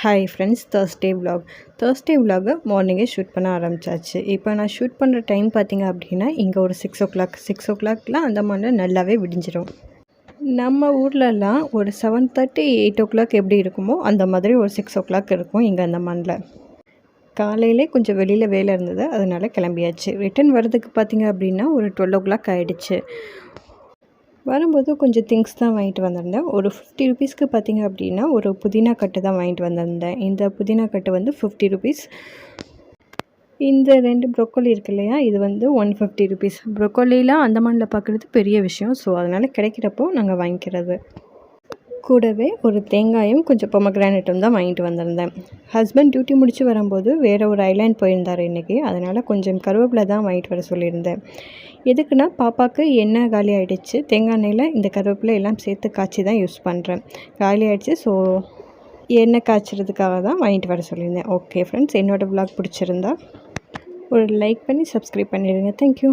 Hi friends Thursday vlog Thursday விலாகை மார்னிங்கே shoot பண்ண ஆரம்பிச்சாச்சு. இப்போ நான் ஷூட் பண்ணுற டைம் பார்த்திங்க அப்படின்னா இங்கே ஒரு சிக்ஸ் ஓ கிளாக் சிக்ஸ் ஓ கிளாக்லாம் அந்தமானில் நல்லாவே விடிஞ்சிடும் நம்ம ஊர்லலாம் ஒரு seven thirty eight o'clock எப்படி இருக்குமோ அந்த மாதிரி ஒரு சிக்ஸ் ஓ கிளாக் இருக்கும் இங்கே அந்த அந்தமானில் காலையிலே கொஞ்சம் வெளியில் வேலை இருந்தது அதனால் கிளம்பியாச்சு. ரிட்டன் வர்றதுக்கு பார்த்தீங்க அப்படின்னா ஒரு டுவெல் ஓ கிளாக் ஆகிடுச்சு வரும்போது கொஞ்சம் திங்ஸ் தான் வாங்கிட்டு வந்திருந்தேன். ஒரு ஃபிஃப்டி ருபீஸ்க்கு பார்த்தீங்க அப்படின்னா ஒரு புதினா கட்டு தான் வாங்கிட்டு வந்திருந்தேன். இந்த புதினா கட்டு வந்து ஃபிஃப்டி ருபீஸ் இந்த ரெண்டு ப்ரொக்கோலி இருக்கு இல்லையா இது வந்து ஒன் ஃபிஃப்டி ருபீஸ் ப்ரொக்கோலிலாம் அந்தமானில் பார்க்குறது பெரிய விஷயம். ஸோ அதனால் கிடைக்கிறப்போ நாங்கள் வாங்கிக்கிறது. கூடவே ஒரு தேங்காயும் கொஞ்சம் பொமக்ரானேட்டும் தான் வாங்கிட்டு வந்திருந்தேன். ஹஸ்பண்ட் டியூட்டி முடித்து வரும்போது வேறு ஒரு ஐலாண்ட் போயிருந்தார் இன்றைக்கி அதனால் கொஞ்சம் கருவேப்பிலை தான் வாங்கிட்டு வர சொல்லியிருந்தேன். எதுக்குன்னா பாப்பாவுக்கு எண்ணெய் காலி ஆகிடுச்சு தேங்காய் எண்ணெயில் இந்த கருவேப்பிலை எல்லாம் சேர்த்து காய்ச்சி தான் யூஸ் பண்ணுறேன் காலி ஆகிடுச்சு ஸோ எண்ணெய் காய்ச்சறதுக்காக தான் வாங்கிட்டு வர சொல்லியிருந்தேன். ஓகே ஃப்ரெண்ட்ஸ் என்னோடய ப்ளாக் பிடிச்சிருந்தா ஒரு லைக் பண்ணி சப்ஸ்கிரைப் பண்ணிடுங்க. தேங்க்யூ